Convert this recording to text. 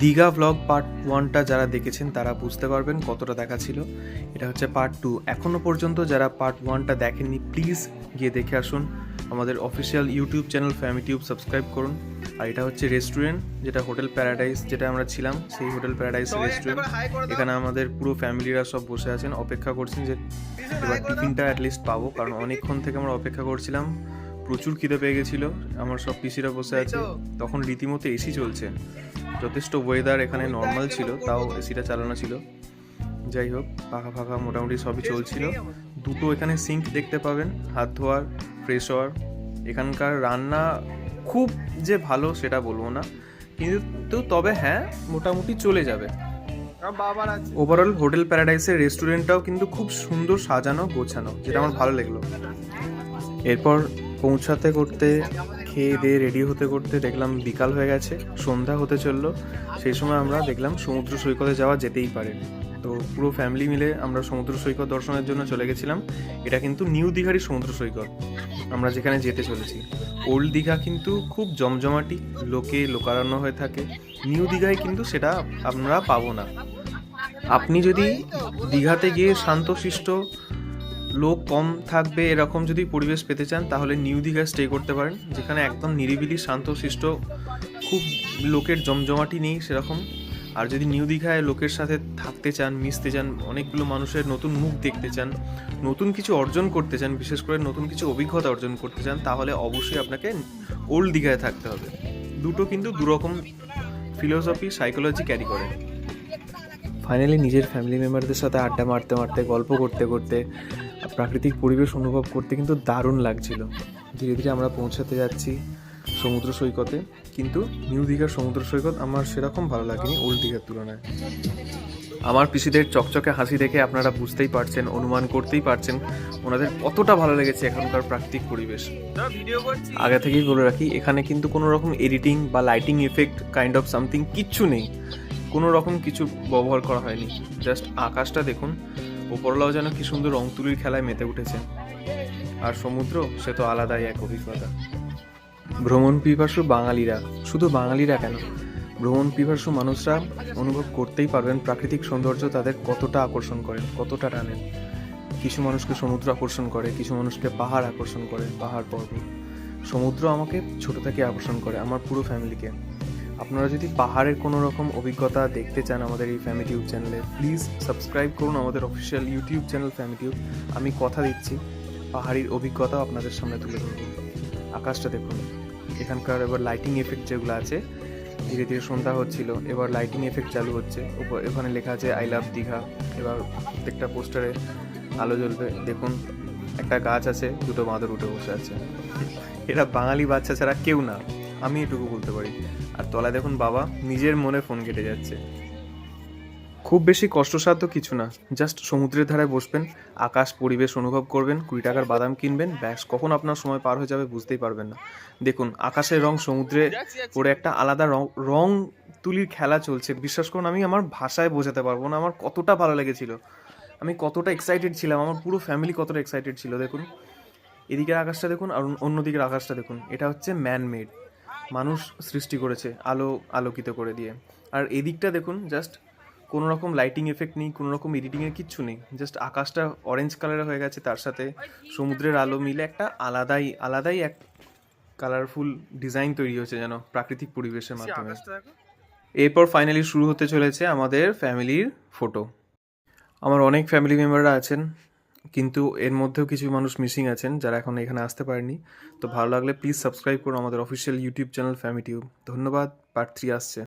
Digha vlog part ওয়ানটা যারা দেখেছেন তারা বুঝতে পারবেন কতটা দেখা ছিল। এটা হচ্ছে পার্ট টু এখনও পর্যন্ত যারা পার্ট ওয়ানটা দেখেননি প্লিজ গিয়ে দেখে আসুন। আমাদের official YouTube channel family tube subscribe করুন। আর এটা হচ্ছে রেস্টুরেন্ট যেটা হোটেল প্যারাডাইস যেটা আমরা ছিলাম সেই হোটেল প্যারাডাইস রেস্টুরেন্ট এখানে আমাদের পুরো ফ্যামিলিরা সব বসে আছেন। অপেক্ষা করছেন যে এবার টিফিনটা অ্যাটলিস্ট পাবো কারণ অনেকক্ষণ থেকে আমরা অপেক্ষা করছিলাম। প্রচুর খিদে পেয়ে গেছিল। আমার সব পিসিরা বসে আছে। তখন রীতিমতো এসি চলছে। যথেষ্ট ওয়েদার এখানে নর্মাল ছিল তাও এসিটা চালানো ছিল। যাই হোক ফাঁকা ফাঁকা মোটামুটি সবই চলছিল। দুটো এখানে সিঙ্ক দেখতে পাবেন হাত ধোয়ার ফ্রেশ হওয়ার। এখানকার রান্না খুব যে ভালো সেটা বলব না। কিন্তু তবে হ্যাঁ মোটামুটি চলে যাবে। ওভারঅল হোটেল প্যারাডাইসের রেস্টুরেন্টটাও কিন্তু খুব সুন্দর সাজানো গোছানো যেটা আমার ভালো লাগল। এরপর পৌঁছাতে করতে, খেয়ে দিয়ে রেডি হতে করতে দেখলাম বিকাল হয়ে গেছে, সন্ধ্যা হতে চলল। সেই সময় আমরা দেখলাম সমুদ্র সৈকতে যাওয়া যেতেই পারে। তো পুরো ফ্যামিলি মিলে আমরা সমুদ্র সৈকত দর্শনের জন্য চলে গেছিলাম। এটা কিন্তু নিউ দীঘারই সমুদ্র সৈকত। আমরা যেখানে যেতে চলেছি। ওল্ড দীঘা কিন্তু খুব জমজমাটি, লোকে লোকারণ্য হয়ে থাকে। নিউ দীঘায় কিন্তু সেটা আমরা পাবো না। আপনি যদি দীঘাতে গিয়ে শান্তশিষ্ট লোক কম থাকবে এরকম যদি পরিবেশ পেতে চান, তাহলে নিউ দীঘায় স্টে করতে পারেন, যেখানে একদম নিরিবিলি শান্তশিষ্ট খুব লোকের জমজমাটি নেই সেরকম। আর যদি নিউ দীঘায় লোকের সাথে থাকতে চান, মিশতে চান, অনেকগুলো মানুষের নতুন মুখ দেখতে চান, নতুন কিছু অর্জন করতে চান, বিশেষ করে নতুন কিছু অভিজ্ঞতা অর্জন করতে চান, তাহলে অবশ্যই আপনাকে ওল্ড দীঘায় থাকতে হবে। দুটো কিন্তু দুরকম ফিলোসফি সাইকোলজি ক্যারি করে। ফাইনালি নিজের ফ্যামিলি মেম্বারদের সাথে আড্ডা মারতে মারতে, গল্প করতে করতে প্রাকৃতিক পরিবেশ অনুভব করতে কিন্তু দারুণ লাগছিল। ধীরে ধীরে আমরা পৌঁছাতে যাচ্ছি সমুদ্র সৈকতে, কিন্তু নিউ দীঘার সমুদ্র সৈকত আমার সেরকম ভালো লাগেনি ওল্ড দীঘার তুলনায়। আমার পিসিদের চকচকে হাসি দেখে আপনারা বুঝতেই পারছেন, অনুমান করতেই পারছেন ওনাদের কতটা ভালো লেগেছে এখনকার প্রাকৃতিক পরিবেশ। আগে থেকেই বলে রাখি, এখানে কিন্তু কোনো রকম এডিটিং বা lighting effect kind of something কিচ্ছু নেই। কোনো রকম কিছু ব্যবহার করা হয়নি। জাস্ট আকাশটা দেখুন ওপরলাও যেন কি সুন্দর রং তুলির খেলায় মেতে উঠেছে। আর সমুদ্র, সে তো আলাদাই এক অভিজ্ঞতা। ভ্রমণ পিপাসু বাঙালিরা, শুধু বাঙালিরা কেন? ভ্রমণ পিপাসু মানুষরা অনুভব করতেই পারবেন প্রাকৃতিক সৌন্দর্য তাদের কতটা আকর্ষণ করেন কতটা টানেন কিছু মানুষকে সমুদ্র আকর্ষণ করে, কিছু মানুষকে পাহাড় আকর্ষণ করে, পাহাড় পর্বত। সমুদ্র আমাকে ছোট থেকে আকর্ষণ করে, আমার পুরো ফ্যামিলিকে আপনারা যদি পাহাড়ের কোনো রকম অভিজ্ঞতা দেখতে চান আমাদের এই ফ্যামিলি টিউব চ্যানেলে প্লিজ সাবস্ক্রাইব করুন আমাদের official YouTube channel family tube আমি কথা দিচ্ছি, পাহাড়ির অভিজ্ঞতাও আপনাদের সামনে তুলে ধরব। আকাশটা দেখুন, এখানকার এবার লাইটিং এফেক্ট যেগুলো আছে, ধীরে ধীরে সন্ধ্যা হচ্ছিল, এবার লাইটিং এফেক্ট চালু হচ্ছে। এখানে লেখা আছে আই লাভ দীঘা এবার প্রত্যেকটা পোস্টারে আলো জ্বলবে। দেখুন, একটা গাছ আছে, দুটো বাঁদর উঠে বসে আছে। এরা বাঙালি বাচ্চা ছাড়া কেউ না। আমি এটুকু বলতে পারি। আর তলায় দেখুন বাবা, নিজের মনে ফোন কেটে যাচ্ছে। খুব বেশি কষ্টসাধ্য কিছু না। জাস্ট সমুদ্রের ধারে বসবেন, আকাশ পরিবেশ অনুভব করবেন, কুড়ি টাকার বাদাম কিনবেন, ব্যাস, কখন আপনার সময় পার হয়ে যাবে বুঝতেই পারবেন না। দেখুন, আকাশের রং সমুদ্রে পড়ে একটা আলাদা রং তুলির খেলা চলছে। বিশ্বাস করুন, আমি আমার ভাষায় বোঝাতে পারব না, আমার কতটা ভালো লেগেছিল। আমি কতটা এক্সাইটেড ছিলাম, আমার পুরো ফ্যামিলি কতটা এক্সাইটেড ছিল, দেখুন। এদিকের আকাশটা দেখুন, আর অন্যদিকের আকাশটা দেখুন। এটা হচ্ছে ম্যান মেড মানুষ সৃষ্টি করেছে আলো আলোকিত করে দিয়ে। আর এদিকটা দেখুন জাস্ট কোনো রকম লাইটিং এফেক্ট নেই কোনো রকম এডিটিংয়ের কিচ্ছু নেই। জাস্ট আকাশটা অরেঞ্জ কালারের হয়ে গেছে তার সাথে সমুদ্রের আলো মিলে একটা আলাদাই আলাদাই এক কালারফুল ডিজাইন তৈরি হয়েছে যেন প্রাকৃতিক পরিবেশের মাধ্যমে। এরপর ফাইনালি শুরু হতে চলেছে আমাদের ফ্যামিলির ফটো আমার অনেক ফ্যামিলি মেম্বাররা আছেন কিন্তু এর মধ্যেও কিছু মানুষ মিসিং আছেন যারা এখন এখানে আসতে পারেনি তো ভালো লাগলে প্লিজ সাবস্ক্রাইব করুন আমাদের অফিসিয়াল ইউটিউব চ্যানেল ফ্যামিটিউব ধন্যবাদ পার্ট থ্রি আসছে।